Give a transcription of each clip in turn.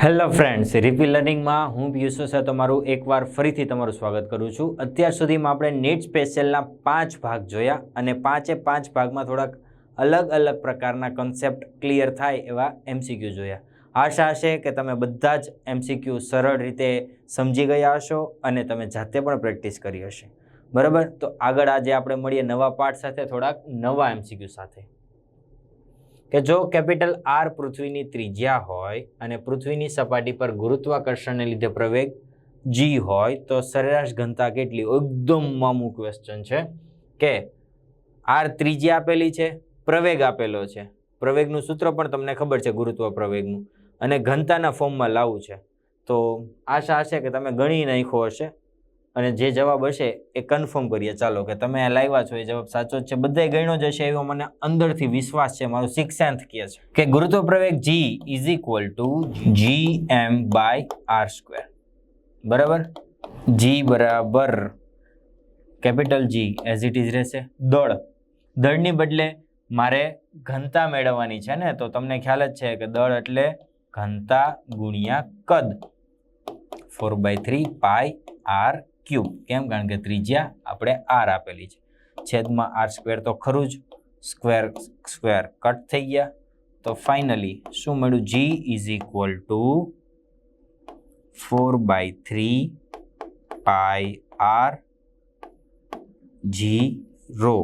Hello friends રિપી લર્નિંગમાં હું પિયુષ છે તમારું એકવાર ફરીથી તમારું સ્વાગત કરું છું. અત્યાર સુધીમાં આપણે નેટ સ્પેશિયલના પાંચ ભાગ જોયા અને પાંચે પાંચ ભાગમાં થોડાક અલગ અલગ પ્રકારના કન્સેપ્ટ ક્લિયર થાય એવા એમસીક્યુ જોયા. આશા છે કે તમે બધા જ એમસીક્યુ સરળ રીતે સમજી ગયા હશો અને તમે જાતે પણ પ્રેક્ટિસ કરી હશે. બરાબર? તો આગળ આજે આપણે મળીએ નવા પાઠ સાથે, થોડાક નવા એમસીક્યુ સાથે. કે જો કેપિટલ આર પૃથ્વીની ત્રિજ્યા હોય અને પૃથ્વીની સપાટી પર ગુરુત્વાકર્ષણને લીધે પ્રવેગ જી હોય, તો સરેરાશ ઘનતા કેટલી? એકદમ મામું ક્વેશ્ચન છે કે આર ત્રિજ્યા આપેલી છે, પ્રવેગ આપેલો છે. પ્રવેગનું સૂત્ર પણ તમને ખબર છે ગુરુત્વ પ્રવેગનું. અને ઘનતાના ફોર્મમાં લાવવું છે. તો આશા હશે કે તમે ગણી નાખ્યો હશે. અને જે જવાબ હશે એ કન્ફર્મ કરીએ. ચાલો કે તમે લાવ્યા છો, એ જવાબ સાચો જ છે. બધાય ગણ્યો જ હશે એવો મને અંદરથી વિશ્વાસ છે, મારું સિક્સેન્થ કહે છે. કે ગુરુત્વ પ્રવેગ G is equal to G M by R square બરાબર? જી બરાબર. Capital G as it is રહેશે. દળ. દળની બદલે મારે ઘનતા મેળવવાની છે ને, તો તમને ખ્યાલ જ છે કે દળ એટલે ઘનતા ગુણ્યા કદ. Four by three pi R cube. કેમ? કારણ કે ત્રિજ્યા આપણે આર આપેલી છે. છેદમાં આર સ્ક્વેર તો ખરું જ. સ્ક્વેર સ્ક્વેર કટ થઈ ગયા. તો ફાઇનલી શું મળ્યું? G is equal to four by three pi R G rho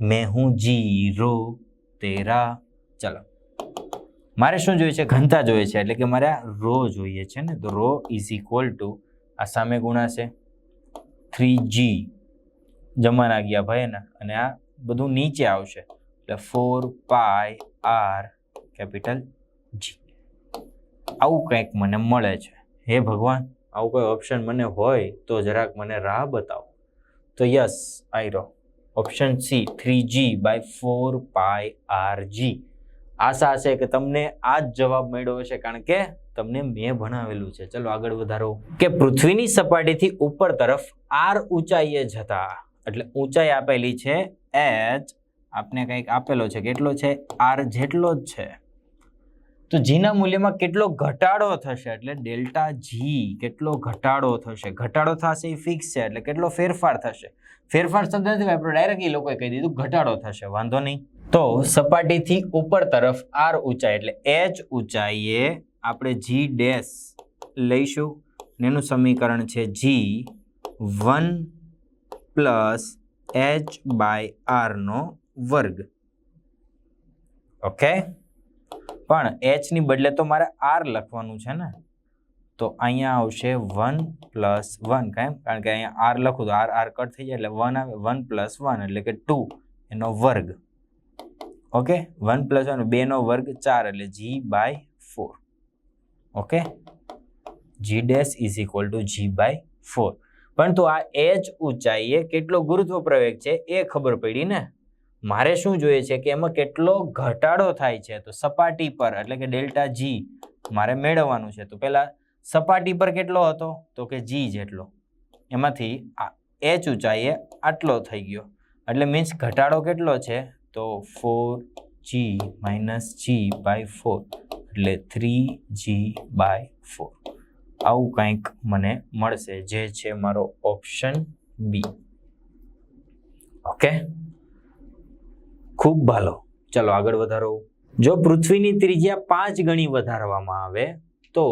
મેં હું જી રો તેરા. ચલો. મારે શું જોઈએ છે? ઘનતા જોઈએ છે. એટલે કે મારે રો જોઈએ છે ને? તો રો ઇઝ ઇક્વલ ટુ આ સામે ગુણાશે. થ્રી જી જમાના ગયા ભાઈ ને અને આ બધું નીચે આવશે. એટલે four pi R capital G આવું કંઈક મને મળે છે. હે ભગવાન, આવું કોઈ ઓપ્શન મને હોય તો જરાક મને રાહ બતાવો. તો yes I rho option C three G by four pi R G આશા છે કે તમને આ જ જવાબ મળ્યો હશે, કારણ કે તમને મેં ભણાવેલું છે. ચલો આગળ વધારો. કે પૃથ્વીની સપાટીથી ઉપર તરફ આર ઊંચાઈએ જતા, એટલે ઊંચાઈ આપેલી છે એચ. આપને કંઈક આપેલો છે, કેટલો છે? આર જેટલો જ છે. તો જીના મૂલ્યમાં કેટલો ઘટાડો થશે? એટલે ડેલ્ટા જી કેટલો ઘટાડો થશે? ઘટાડો થશે એ ફિક્સ છે, એટલે કેટલો ફેરફાર થશે? ફેરફાર શબ્દ નથી, આપણે ડાયરેક્ટ એ લોકોએ કહી દીધું ઘટાડો થશે, વાંધો નહીં. તો સપાટીથી ઉપર તરફ આર ઊંચાઈ, એટલે એચ ઊંચાઈએ આપણે જી ડેશ લઈશું. ને એનું સમીકરણ છે G one plus H by આરનો વર્ગ. ઓકે? પણ એચની બદલે તો મારે આર લખવાનું છે ને? તો અહીંયા આવશે વન પ્લસ વન કેમ? કારણ કે અહીંયા આર લખું તો આર આર કટ થઈ જાય એટલે વન આવે વન પ્લસ વન એટલે કે ટુ એનો વર્ગ. ઓકે વન પ્લસ વન બેનો વર્ગ ચાર એટલે G by four okay G dash is equal to G by four પરંતુ આ એચ ઊંચાઈએ કેટલો ગુરુત્વ પ્રવેગ છે એ ખબર પડી ને? મારે શું જોઈએ છે કે એમાં કેટલો ઘટાડો થાય છે? તો સપાટી પર, એટલે કે ડેલ્ટા જી મારે મેળવવાનું છે. તો પહેલાં સપાટી પર કેટલો હતો? તો કે જી જેટલો. એમાંથી એચ ઊંચાઈએ આટલો થઈ ગયો. એટલે મીન્સ ઘટાડો કેટલો છે? તો four G minus G by four એટલે થ્રી જી બાય ફોર આવું કંઈક મને મળશે. જે છે મારો ઓપ્શન બી ઓકે ખૂબ ભાલો. ચલો આગળ વધારો. જો પૃથ્વીની ત્રિજ્યા પાંચ ગણી વધારવામાં આવે તો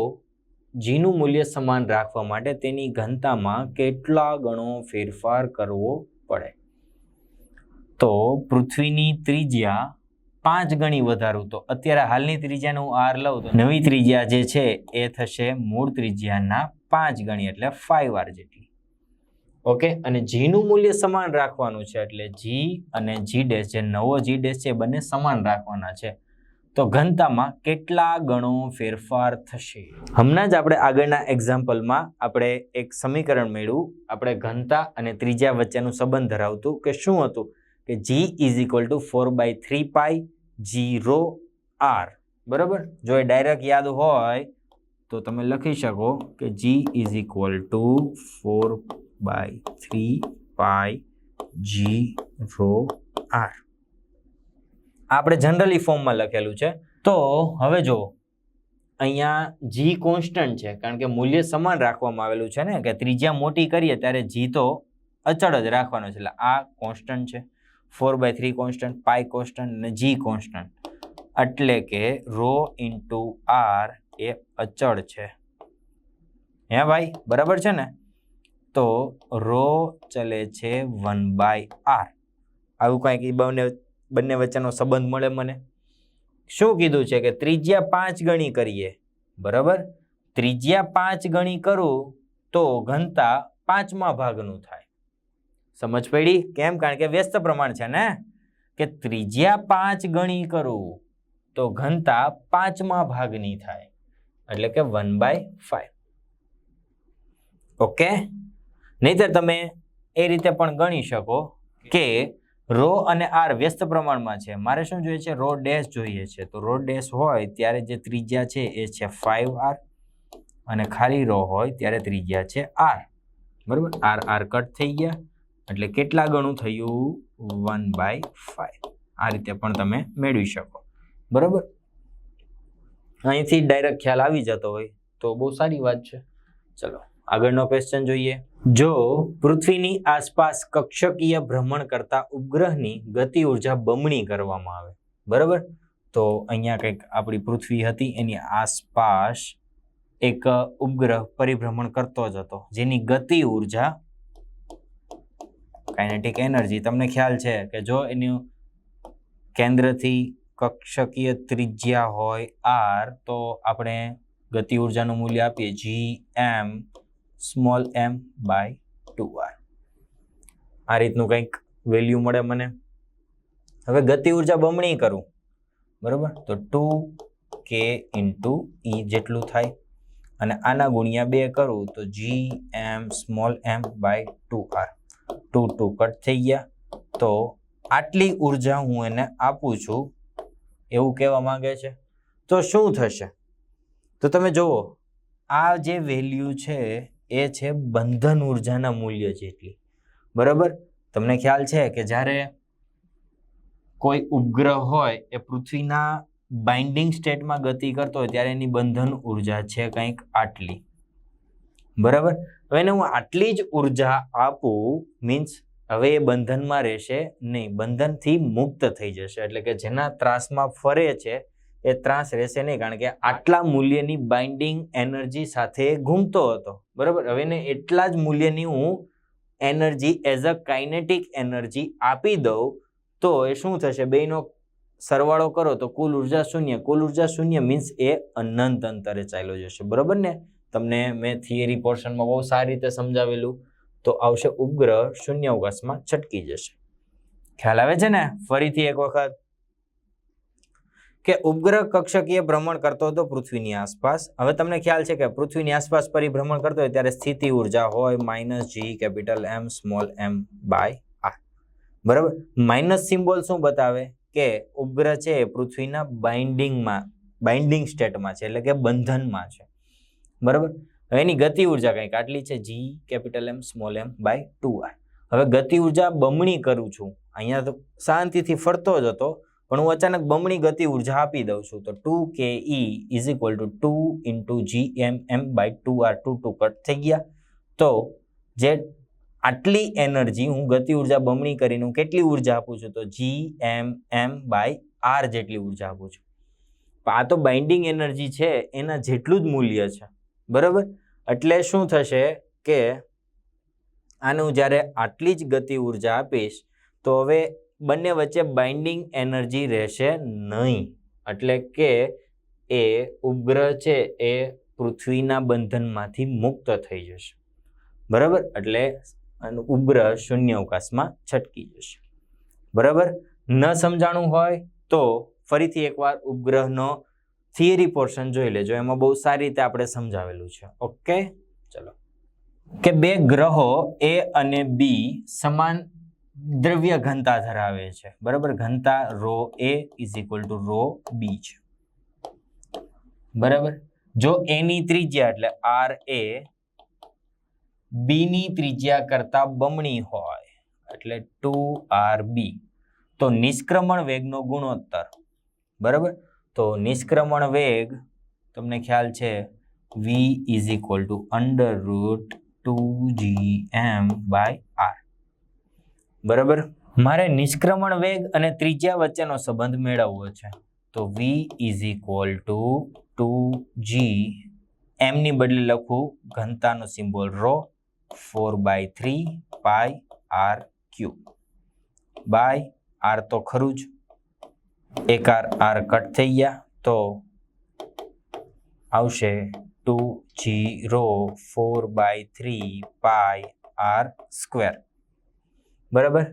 જીનું મૂલ્ય સમાન રાખવા માટે તેની ઘનતામાં કેટલા ગણો ફેરફાર કરવો પડે? તો પૃથ્વીની ત્રિજ્યા પાંચ ગણી વધારું તો અત્યારે હાલની ત્રિજ્યાનું હું આર લઉં તો નવી ત્રિજ્યા જે છે એ થશે મૂળ ત્રિજ્યાના પાંચ ગણી એટલે ફાઈવ આર જેટલી. ઓકે? અને જીનું મૂલ્ય સમાન રાખવાનું છે એટલે જી અને જી ડેશ જે નવો જી ડેશ છે બંને સમાન રાખવાના છે. તો ઘનતામાં કેટલા ગણો ફેરફાર થશે? હમણાં જ આપણે આગળના એક્ઝામ્પલમાં આપણે એક સમીકરણ મેળવ્યું. આપણે ઘનતા અને ત્રિજ્યા વચ્ચેનું સંબંધ ધરાવતું કે શું હતું? કે G is equal to four by three pi G rho R બરાબર? જો એ ડાયરેક્ટ યાદ હોય તો તમે લખી શકો કે G is equal to four by three pi G rho R આપણે જનરલી ફોર્મમાં લખેલું છે. તો હવે જો, અહીંયા જી કોન્સ્ટન્ટ છે, કારણ કે મૂલ્ય સમાન રાખવામાં આવેલું છે ને, કે ત્રિજ્યા મોટી કરીએ ત્યારે જી તો અચળ જ રાખવાનો છે, એટલે આ કોન્સ્ટન્ટ છે. Four by three constant pi constant અને જી કોન્સ્ટન્ટ એટલે કે રો ઇન્ટુ આર એ અચળ છે. હે ભાઈ, બરાબર છે ને? તો રો ચલે છે વન બાય આર. આવું કાંઈક એ બંને બંને વચ્ચેનો સંબંધ મળે મને. શું કીધું છે કે ત્રિજ્યા પાંચ ગણી કરીએ? બરાબર? ત્રિજ્યા પાંચ ગણી કરું તો ઘનતા પાંચમા ભાગનું થાય. સમજ પડી? કેમ? કારણ કે વ્યસ્ત પ્રમાણ છે ને? કે ત્રિજ્યા પાંચ ગણી કરું તો ઘનતા પાંચમા ભાગની થાય. એટલે કે વન બાય ફાઈવ ઓકે નહીતર તમે એ રીતે પણ ગણી શકો કે રો અને આર વ્યસ્ત પ્રમાણમાં છે. મારે શું જોઈએ છે? રો ડેશ જોઈએ છે. તો રો ડેશ હોય ત્યારે જે ત્રિજ્યા છે એ છે ફાઈવ આર અને ખાલી રો હોય ત્યારે ત્રિજ્યા છે આર બરાબર? આર આર કટ થઈ ગયા. એટલે કેટલા ગણું થયું? વન બાય ફાઈવ આ રીતે પણ તમે મેળવી શકો. બરાબર? અહીંથી ડાયરેક્ટ ખ્યાલ આવી જતો હોય તો બહુ સારી વાત છે. ચલો, આગળનો ક્વેશ્ચન જોઈએ. જો પૃથ્વીની આસપાસ કક્ષકીય ભ્રમણ કરતા ઉપગ્રહની ગતિ ઊર્જા બમણી કરવામાં આવે, બરાબર? તો અહીંયા કંઈક આપણી પૃથ્વી હતી, એની આસપાસ એક ઉપગ્રહ પરિભ્રમણ કરતો જ હતો. જેની ગતિ ઊર્જા કાઇનેટિક એનર્જી તમને ખ્યાલ છે કે જો એનું કેન્દ્રથી કક્ષકીય ત્રિજ્યા હોય આર તો આપણે ગતિ ઉર્જાનું મૂલ્ય આપીએ G M small M by two R આ રીતનું કંઈક વેલ્યુ મળે મને. હવે ગતિ ઊર્જા બમણી કરું. બરાબર? તો ટુ કે ઇન્ટુ ઈ જેટલું થાય. અને આના ગુણ્યા બે કરું, તો G M small M by two R two two cut થઈ ગયા. તો આટલી ઊર્જા હું એને આપું છું. એવું કહેવા માંગે છે? તો શું થશે? તો તમે જુઓ, આ જે વેલ્યુ છે, એ છે બંધન ઉર્જાના મૂલ્ય જેટલી. બરાબર? તમને ખ્યાલ છે કે જ્યારે કોઈ ઉપગ્રહ હોય, એ પૃથ્વીના બાઇન્ડિંગ સ્ટેટમાં ગતિ કરતો હોય, ત્યારે એની બંધન ઊર્જા છે કંઈક આટલી. બરાબર? હવે એને હું આટલી જ ઊર્જા આપું મીન્સ હવે એ બંધનમાં રહેશે નહીં. બંધનથી મુક્ત થઈ જશે. એટલે કે જેના ત્રાસમાં ફરે છે, એ ત્રાસ રહેશે નહીં. કારણ કે આટલા મૂલ્યની બાઇન્ડિંગ એનર્જી સાથે ઘૂમતો હતો. બરાબર? હવે એને એટલા જ મૂલ્યની હું energy as a kinetic energy આપી દઉં, તો એ શું થશે? બેયનો સરવાળો કરો તો કુલ ઊર્જા શૂન્ય. કુલ ઊર્જા શૂન્ય મીન્સ એ અનંત અંતરે ચાલ્યો જશે. બરાબર ને? તમને મેં થિયરી પોર્શનમાં બહુ સારી રીતે સમજાવેલું. તો આવશે ઉપગ્રહ શૂન્ય અવકાશમાં છટકી જશે. ખ્યાલ આવે છે ને? ફરીથી એક વખત. કે ઉપગ્રહ કક્ષકીય ભ્રમણ કરતો હતો પૃથ્વીની આસપાસ. હવે તમને ખ્યાલ છે કે પૃથ્વીની આસપાસ પરિભ્રમણ કરતો હોય ત્યારે સ્થિતિ ઊર્જા હોય minus G capital M small M by R બરાબર? માઇનસ સિમ્બોલ શું બતાવે? કે ઉપગ્રહ છે એ પૃથ્વીના બાઇન્ડિંગમાં બાઇન્ડિંગ સ્ટેટમાં છે, એટલે કે બંધનમાં છે. બરાબર? હવે એની ગતિ ઊર્જા કંઈક આટલી છે? G capital M small M by two R હવે ગતિ ઊર્જા બમણી કરું છું. અહીંયા તો શાંતિથી ફરતો જ હતો, પણ હું અચાનક બમણી ગતિ ઊર્જા આપી દઉં છું. તો ટુ કે E is equal to two into G M M by two R two two cut થઈ ગયા. તો જે આટલી એનર્જી હું ગતિ ઊર્જા બમણી કરીને હું કેટલી ઊર્જા આપું છું? તો G M M by R જેટલી ઊર્જા આપું છું. આ તો બાઇન્ડિંગ એનર્જી છે, એના જેટલું જ મૂલ્ય છે. બરાબર? એટલે શું થશે કે આનું જ્યારે આટલી જ ગતિ ઊર્જા આપીશ, તો હવે બંને વચ્ચે બાઇન્ડિંગ એનર્જી રહેશે નહીં. એટલે કે એ ઉપગ્રહ છે, એ પૃથ્વીના બંધનમાંથી મુક્ત થઈ જશે. બરાબર? એટલે ઉપગ્રહ શૂન્ય અવકાશમાં છટકી જશે. બરાબર? ન સમજાણું હોય તો ફરીથી એકવાર ઉપગ્રહનો થિયરી પોર્શન જોઈ લેજો. એમાં બહુ સારી રીતે આપણે સમજાવેલું છે. ઓકે? ચલો. કે બે ગ્રહો એ અને બી સમાન દ્રવ્ય ઘનતા ધરાવે છે. બરાબર? ઘનતા rho A is equal to rho B છે. બરાબર? જો એની ત્રિજ્યા એટલે આર એ બીની ત્રિજ્યા કરતા બમણી હોય, એટલે ટુ આર બી તો નિષ્ક્રમણ વેગનો ગુણોત્તર. બરાબર? તો નિષ્ક્રમણ વેગ, તમને ખ્યાલ છે? V is equal to under root two G M by R બરાબર? મારે નિષ્ક્રમણ વેગ અને ત્રિજ્યા વચ્ચેનો સંબંધ મેળવવો છે. તો V is equal to two G એમની બદલે લખું ઘનતાનો symbol rho four by three pi R cube by R તો ખરું જ. એક આર આર કટ થઈ ગયા તો આવશે two G rho four by three pi R square બરાબર?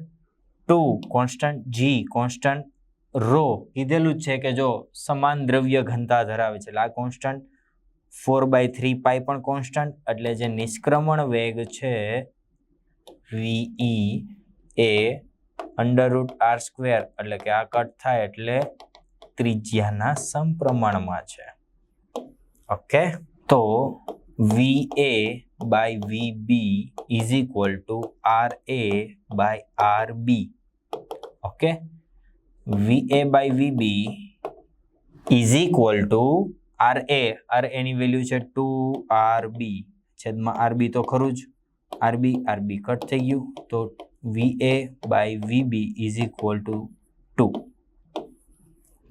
Two constant G constant rho કીધેલું જ છે કે જો સમાન દ્રવ્ય ઘનતા ધરાવે છે. એટલે આ constant four by three pi પણ કોન્સ્ટન્ટ એટલે જે નિષ્ક્રમણ વેગ છે વીઈ એ અંડર રૂટ આર સ્ક્વેર એટલે કે આ કટ થાય એટલે ત્રિજ્યાના સમપ્રમાણમાં છે. ઓકે તો V A by V B is equal to R A by R B okay V A by V B is equal to R A R any value છે ટુ આર બી છેદમાં R B તો ખરું જ. R B R B cut થઈ ગયું. તો V A by V B is equal to two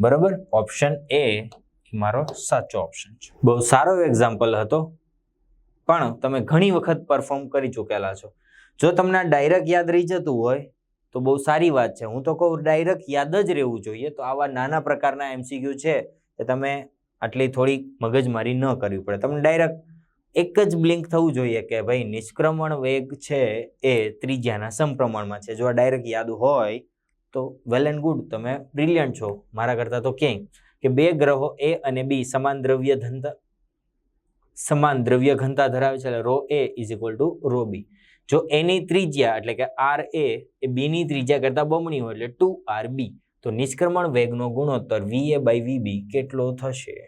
બરાબર option A મારો સાચો ઓપ્શન છે. બહુ સારો એક્ઝામ્પલ હતો. પણ તમે ઘણી વખત પરફોર્મ કરી ચૂકેલા છો. જો તમને ડાયરેક્ટ યાદ રહી જતું હોય, તો બહુ સારી વાત છે. હું તો કહું ડાયરેક્ટ યાદ જ રહેવું જોઈએ. તો આવા નાના પ્રકારના એમસીક્યુ છે, એ તમે આટલી થોડી મગજમારી ન કરવી પડે. તમને ડાયરેક્ટ એક જ બ્લિંક થવું જોઈએ કે ભાઈ નિષ્ક્રમણ વેગ છે એ ત્રિજ્યાના સમપ્રમાણમાં છે. જો આ ડાયરેક્ટ યાદ હોય તો વેલ એન્ડ ગુડ તમે બ્રિલિયન્ટ છો. મારા કરતાં તો ક્યાંય? કે બે ગ્રહો એ અને બી સમાન દ્રવ્ય ઘનતા સમાન દ્રવ્ય ઘનતા ધરાવે છે એટલે rho A is equal to rho B જો એની ત્રિજ્યા એટલે કે આર એ એ બીની ત્રિજ્યા કરતાં બમણી હોય એટલે ટુ આર બી તો નિષ્ક્રમણ વેગનો ગુણોત્તર વી એ બાય વી કેટલો થશે?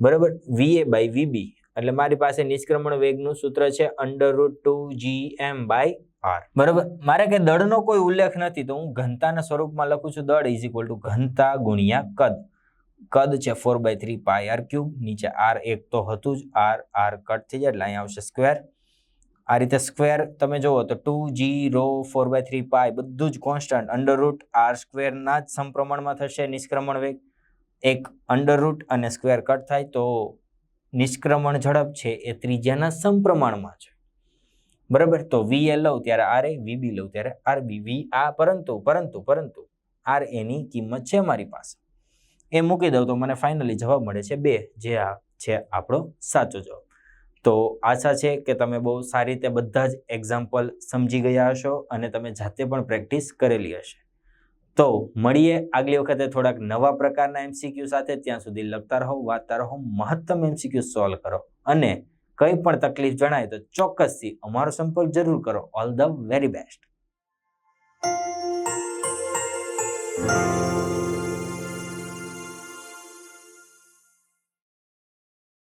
બરાબર? વી એ બાય વી એટલે મારી પાસે નિષ્ક્રમણ વેગનું સૂત્ર છે under root two G M by R બરાબર? મારે કે દળનો કોઈ ઉલ્લેખ નથી, તો હું ઘનતાના સ્વરૂપમાં લખું છું દળ ઇઝ ઇક્વલ ટુ ઘનતા ગુણ્યા કદ. કદ છે four by three pi R cube નીચે આર એક તો હતું જ આર આર કટ થઈ જાય એટલે અહીંયા આવશે સ્ક્વેર આ રીતે સ્ક્વેર તમે જુઓ તો two G rho four by three pi બધું જ કોન્સ્ટન્ટ અંડર રૂટ આર સ્ક્વેરના જ સમપ્રમાણમાં થશે નિષ્ક્રમણ વેગ. એક અંડર રૂટ અને સ્ક્વેર કટ થાય તો નિષ્ક્રમણ ઝડપ છે એ ત્રિજ્યાના સમપ્રમાણમાં છે. બરાબર? તો વી એ લઉં ત્યારે આર એ વી બી લઉં ત્યારે આર બી વી આ પરંતુ પરંતુ પરંતુ આર એની કિંમત છે મારી પાસે. એ મૂકી દઉં તો મને ફાઇનલી જવાબ મળે છે બે, જે આ છે આપણો સાચો જવાબ. તો આશા છે કે તમે બહુ સારી રીતે બધા જ એક્ઝામ્પલ સમજી ગયા હશો અને તમે જાતે પણ પ્રેક્ટિસ કરેલી હશે. તો મળીએ આગલી વખતે થોડાક નવા પ્રકારના એમસીક્યુ સાથે. ત્યાં સુધી લખતા રહો, વાંચતા રહો, મહત્તમ એમસીક્યુ સોલ્વ કરો. અને કંઈ પણ તકલીફ જણાય તો ચોક્કસથી અમારો સંપર્ક જરૂર કરો. All the very best